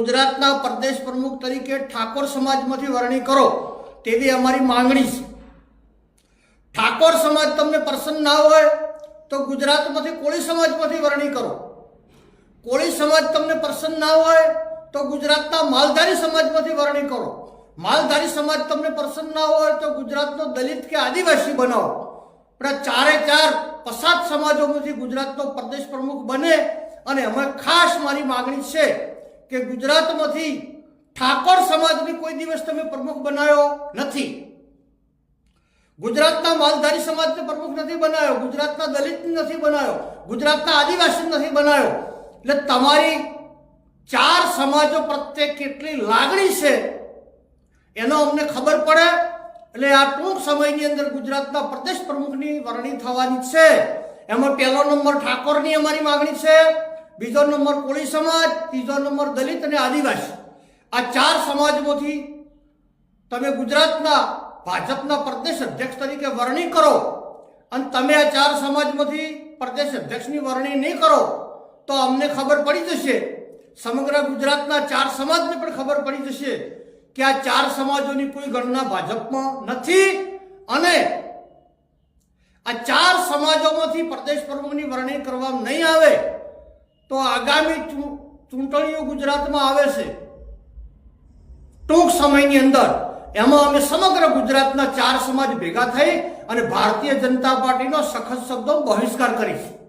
ગુજરાતના પ્રદેશ પ્રમુખ તરીકે ઠાકોર સમાજમાંથી વરણી કરો તેવી અમારી માંગણી છે. ઠાકોર સમાજ તમને પસંદ ના હોય તો ગુજરાતમાંથી કોળી સમાજમાંથી વરણી કરો. કોળી સમાજ તમને પસંદ ના હોય તો ગુજરાતના માલધારી સમાજમાંથી વરણી કરો. માલધારી સમાજ તમને પસંદ ના હોય તો ગુજરાતનો દલિત કે આદિવાસી બનાવો. પણ ચારે ચાર પસાદ સમાજોમાંથી ગુજરાતનો પ્રદેશ પ્રમુખ બને અને અમે ખાસ મારી માગણી છે કે ગુજરાતમાંથી ઠાકોર સમાજની કોઈ દિવસ તમે પ્રમુખ બનાવ્યો નથી. ગુજરાતના માલધારી સમાજને પ્રમુખ નથી બનાવ્યો ગુજરાતના દલિત નથી બનાવ્યો ગુજરાતના આદિવાસી નથી બનાવ્યો એટલે તમારી ચાર સમાજો પ્રત્યે કેટલી લાગણી છે એનો અમને ખબર પડે. એટલે આ ટૂંક સમયની અંદર ગુજરાતના પ્રદેશ પ્રમુખની વરણી થવાની છે. એમાં પહેલો નંબર ઠાકોરની અમારી માગણી છે. બીજો નંબર કોળી સમાજ, ત્રીજો નંબર દલિત અને આદિવાસી. આ ચાર સમાજમાંથી તમે ગુજરાતના, ભાજપના પ્રદેશ અધ્યક્ષ તરીકે વરણી કરો અને તમે આ ચાર સમાજમાંથી પ્રદેશ અધ્યક્ષની વરણી નહીં કરો, તો અમને ખબર પડી જશે. સમગ્ર ગુજરાતના ચાર સમાજને પણ ખબર પડી જશે કે આ ચાર સમાજોની કોઈ ગણના ભાજપમાં નથી અને આ ચાર સમાજોમાંથી પ્રદેશ પ્રમુખની વરણી કરવામાં નહીં આવે તો આગામી ચૂંટણીઓ ગુજરાતમાં આવે છે. ટૂંક સમયની અંદર એમાં અમે સમગ્ર ગુજરાતના ચાર સમાજ ભેગા થઈ અને ભારતીય જનતા પાર્ટીનો સખત શબ્દો બહિષ્કાર કરીશું.